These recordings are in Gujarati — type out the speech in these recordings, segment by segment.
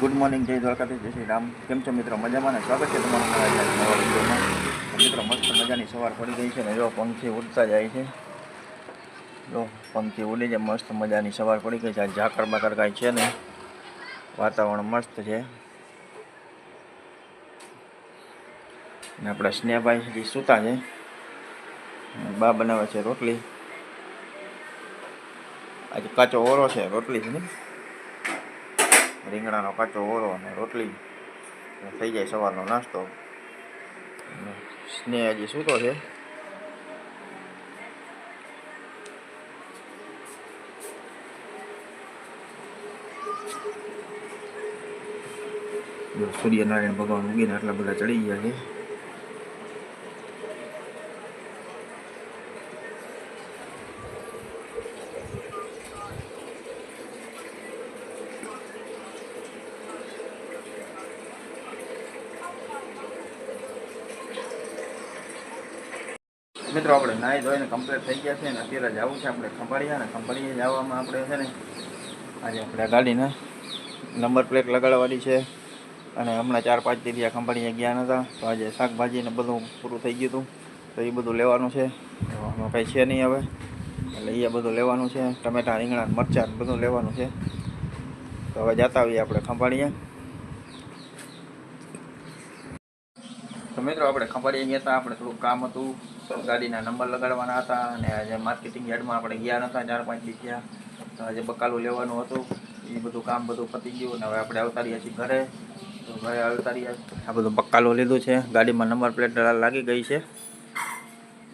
ગુડ મોર્નિંગ જય દ્વારકાથી જય શ્રી રામ. કેમ છો મિત્રો? મજામાં ને? સ્વાગત છે તમારું મારા મિત્રો, મસ્ત મજાની સવાર પડી ગઈ છે ને? જો, પંખી ઉડતા જાય છે. જો, પંખી ઉડી જાય, મસ્ત મજાની સવાર પડી ગઈ છે. આ ઝાકર બાકર કાંઈ છે ને? વાતાવરણ મસ્ત છે. ને આપણા સ્નેહભાઈ હજી સૂતા છે. બા બનાવે છે રોટલી. આજે કાચો ઓરો છે, રોટલી છે ને? રીંગણાનો કાચો ઓરો અને રોટલી. થઈ જાય સવારનો નાસ્તો. સ્નેહ હજી સૂતો છે. સૂર્યનારાયણ ભગવાન ઉગીને આટલા બધા ચડી ગયા છે. મિત્રો, આપણે નાહી ધોઈને કમ્પ્લીટ થઈ ગયા છે ને અત્યારે જવું છે આપણે ખંભાળિયા ને ખંભાળીએ જવામાં આપણે છે ને આજે આપણે આ ગાડીને નંબર પ્લેટ લગાડવાની છે અને હમણાં ચાર પાંચ દીધી ખંભાળીએ ગયા નહોતા તો આજે શાકભાજીને બધું પૂરું થઈ ગયું હતું, તો એ બધું લેવાનું છે. એમાં કંઈ છે નહીં હવે. એટલે એ બધું લેવાનું છે, ટમેટા રીંગણા મરચાં બધું લેવાનું છે. તો હવે જતા આવીએ આપણે ખંભાળીએ તો મિત્રો આપણે ખબર ગયા હતા. આપણે થોડુંક કામ હતું. ગાડીના નંબર લગાડવાના હતા અને આજે માર્કેટિંગ યાર્ડમાં આપણે ગયા નહોતા ચાર પાંચ દી ગયા તો આજે બકાલું લેવાનું હતું. એ બધું કામ બધું પતી ગયું અને હવે આપણે આવતા રહ્યા છીએ ઘરે. તો ઘરે આવતા રહ્યા. આ બધું બકાલું લીધું છે. ગાડીમાં નંબર પ્લેટ લાગી ગઈ છે.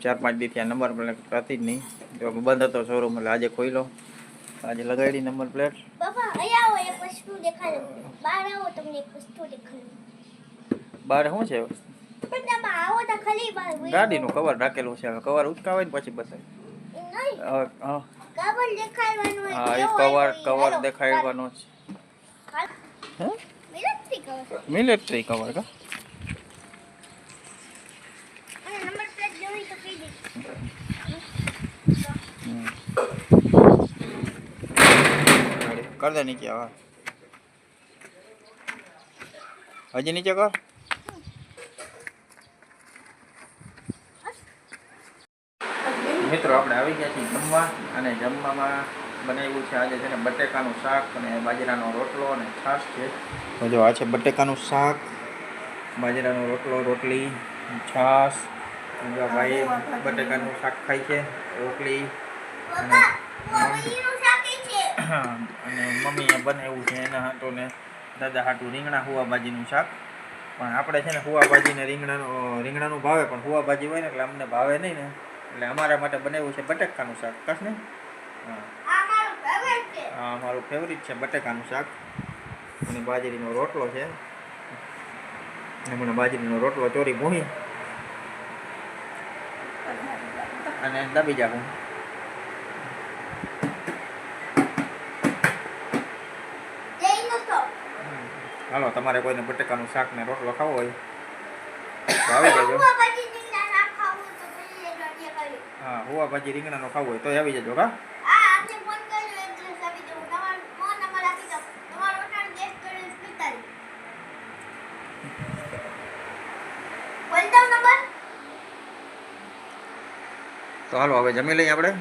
ચાર પાંચ દી ત્યાં નંબર પ્લેટ હતી જ નહીં. તો બંધ હતો શોરૂમ એટલે આજે ખોઈ લો આજે લગાડી નંબર પ્લેટ. બાપા અહીંયા આવો એક વસ્તુ દેખાડું. બહાર આવો તમને એક વસ્તુ દેખાડું. બહાર શું છે? પણ તમે આવો તો ખાલી બહાર ગાડીનું કવર રાખેલું છે. હવે કવર ઉચકાવે ને પછી બસ. હા એ કવર કવર દેખાડવાનો છે. મિલિટરી કવર કા? અને નંબર પ્લેટ જોઈ તો કહી દે કર દે નીચે હવે હજી નીચે કર મિત્રો, આપણે આવી ગયા છીએ જમવા અને જમવામાં બનાવ્યું છે આજે છે ને બટેકાનું શાક અને બાજરાનો રોટલો અને છાશ છે. તો જો આ છે બટેકાનું શાક, બાજરાનો રોટલો, રોટલી, છાશ ભાઈ બટેકાનું શાક ખાય છે, રોટલી અને અને મમ્મીએ બનાવ્યું છે એના હાટો ને દાદા હાટું રીંગણા હુવા ભાજીનું શાક. પણ આપણે છે ને હુવા ભાજીને રીંગણાનું રીંગણાનું ભાવે, પણ હુવા ભાજી હોય ને એટલે અમને ભાવે નહીં ને. એટલે અમારા માટે બનાવ્યું છે બટેકાનું શાક. કશ ને હા. આ મારું ફેવરેટ છે. આ અમારું ફેવરિટ છે બટેકાનું શાક. અને બાજરીનો રોટલો છે. હમણાં બાજરીનો રોટલો ચોરી ભૂણી અને દબી જા હું હાલો તમારે કોઈને બટેકાનું શાક ને રોટલો ખાવો હોય તો આવી જજો હું પછી નીંદા ના ખાવું તો પછી એ રોટિયા કરી હા હુવા ભાજી રીંગણાનો ખાવું હોય તો આવી જજો કા તો હાલો હવે જમી લઈએ આપણે.